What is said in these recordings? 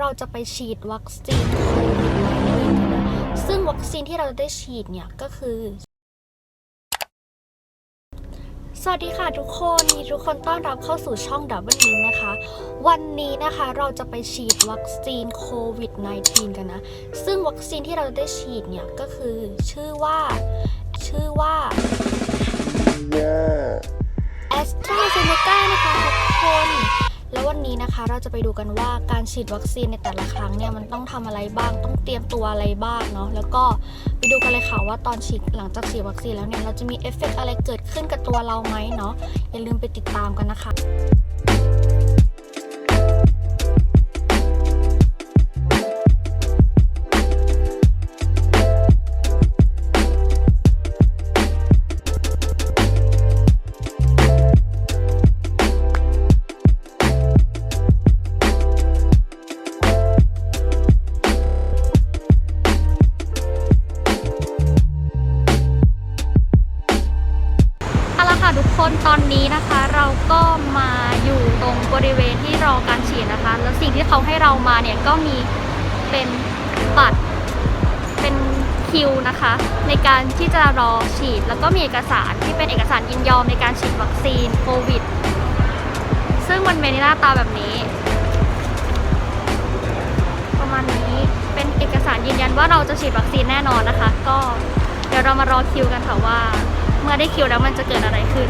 เราจะไปฉีดวัคซีนโควิด19กันนะซึ่งวัคซีนที่เราจะได้ฉีดเนี่ยก็คือ สวัสดีค่ะทุกคนยินดีทุกคนต้อนรับเข้าสู่ช่องดับเบิลลิงนะคะ วันนี้นะคะเราจะไปฉีดวัคซีนโควิด -19 กันนะ ซึ่งวัคซีนที่เราจะได้ฉีดเนี่ยก็คือชื่อว่า ชื่อว่าแอสตราเซเนกานะคะทุกคน แล้ววันนี้นะคะ เราจะไปดูกันว่าการฉีดวัคซีนในแต่ละครั้งเนี่ยมันต้องทำอะไรบ้าง ต้องเตรียมตัวอะไรบ้างเนาะ แล้วก็ไปดูกันเลยค่ะว่าตอนฉีดหลังจากฉีดวัคซีนแล้วเนี่ยเราจะมีเอฟเฟกต์อะไรเกิดขึ้นกับตัวเราไหมเนาะ อย่าลืมไปติดตามกันนะคะ อนนี้นะคะเราก็มาอยู่ตรงบริเวณที่รอการฉีดนะคะ แล้วสิ่งที่เขาให้เรามาเนี่ยก็มีเป็นบัตรเป็นคิวนะคะ ในการที่จะรอฉีด แล้วก็มีเอกสารที่เป็นเอกสารยินยอมในการฉีดวัคซีนโควิด ซึ่งมันเป็นหน้าตาแบบนี้ ประมาณนี้เป็นเอกสารยืนยันว่าเราจะฉีดวัคซีนแน่นอนนะคะ ก็เดี๋ยวเรามารอคิวกันค่ะว่า เมื่อได้คิวแล้วมันจะเกิดอะไรขึ้น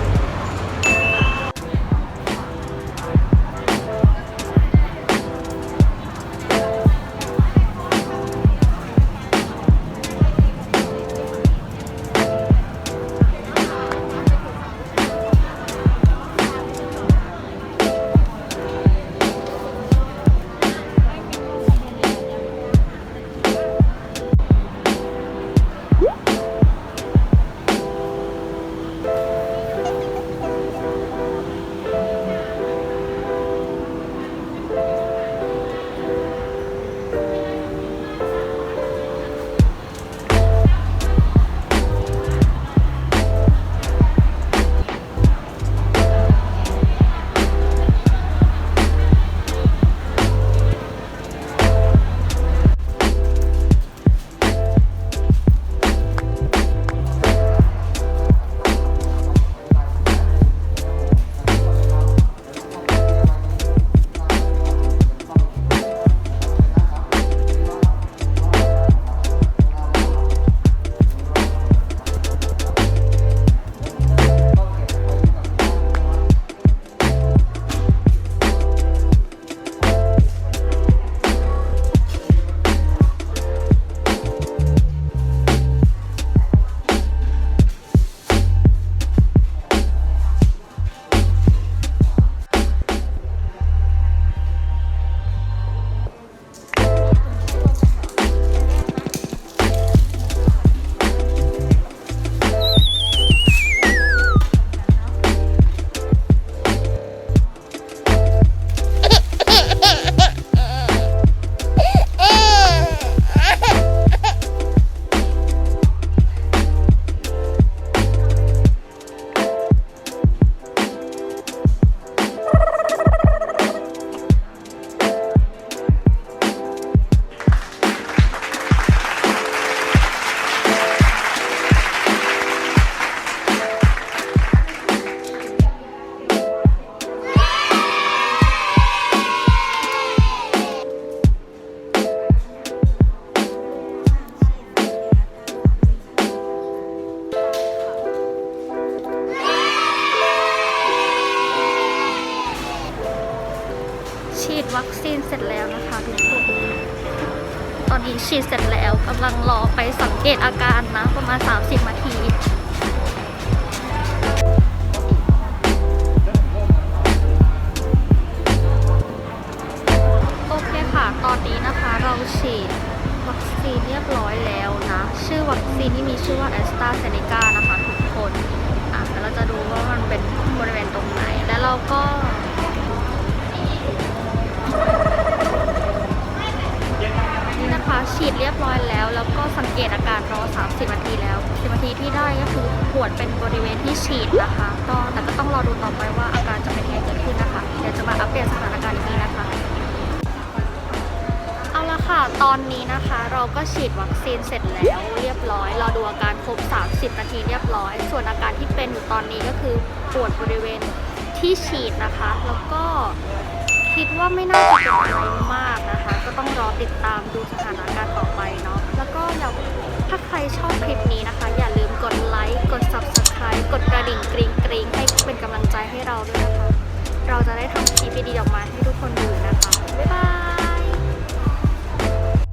วัคซีนเสร็จแล้วนะคะทุกคนตอนนี้ฉีดเสร็จแล้วกำลังรอไปสังเกตอาการนะ ประมาณ 30นาทีโอเคค่ะ ตอนนี้นะคะเราฉีดวัคซีนเรียบร้อยแล้วนะ ชื่อวัคซีนที่มีชื่อว่า a s t r a z เซ e c a นะคะทุกคนอะแล้วเราจะดูว่ามันเป็นบริเวณตรงไหน แล้วเราก็ ฉีดเรียบร้อยแล้ว แล้วก็สังเกตอาการรอ 30นาทีแล้ว10นาทีที่ได้ก็คือปวดเป็นบริเวณที่ฉีดนะคะก็แต่ก็ต้องรอดูต่อไปว่าอาการจะเป็นยังไงเกิดขึ้นนะคะ เดี๋ยวจะมาอัปเดตสถานการณ์อีกทีนะคะตอนนี้นะคะเราก็ฉีดวัคซีนเสร็จแล้วเรียบร้อย เราดูอาการครบ 30 นาทีเรียบร้อย ส่วนอาการที่เป็นอยู่ตอนนี้ก็คือปวดบริเวณที่ฉีดนะคะ แล้วก็ คิดว่าไม่น่าจะเป็นอะไรมากนะคะ ก็ต้องรอติดตามดูสถานการณ์ต่อไปเนาะแล้วก็อย่าถ้าใครชอบคลิปนี้นะคะ อย่าลืมกดไลค์กด subscribe กดกระดิ่งกริ๊งกริ๊งให้เป็นกำลังใจให้เราด้วยนะคะ เราจะได้ทำคลิปดีๆออกมาให้ทุกคนดูนะคะบ๊ายบาย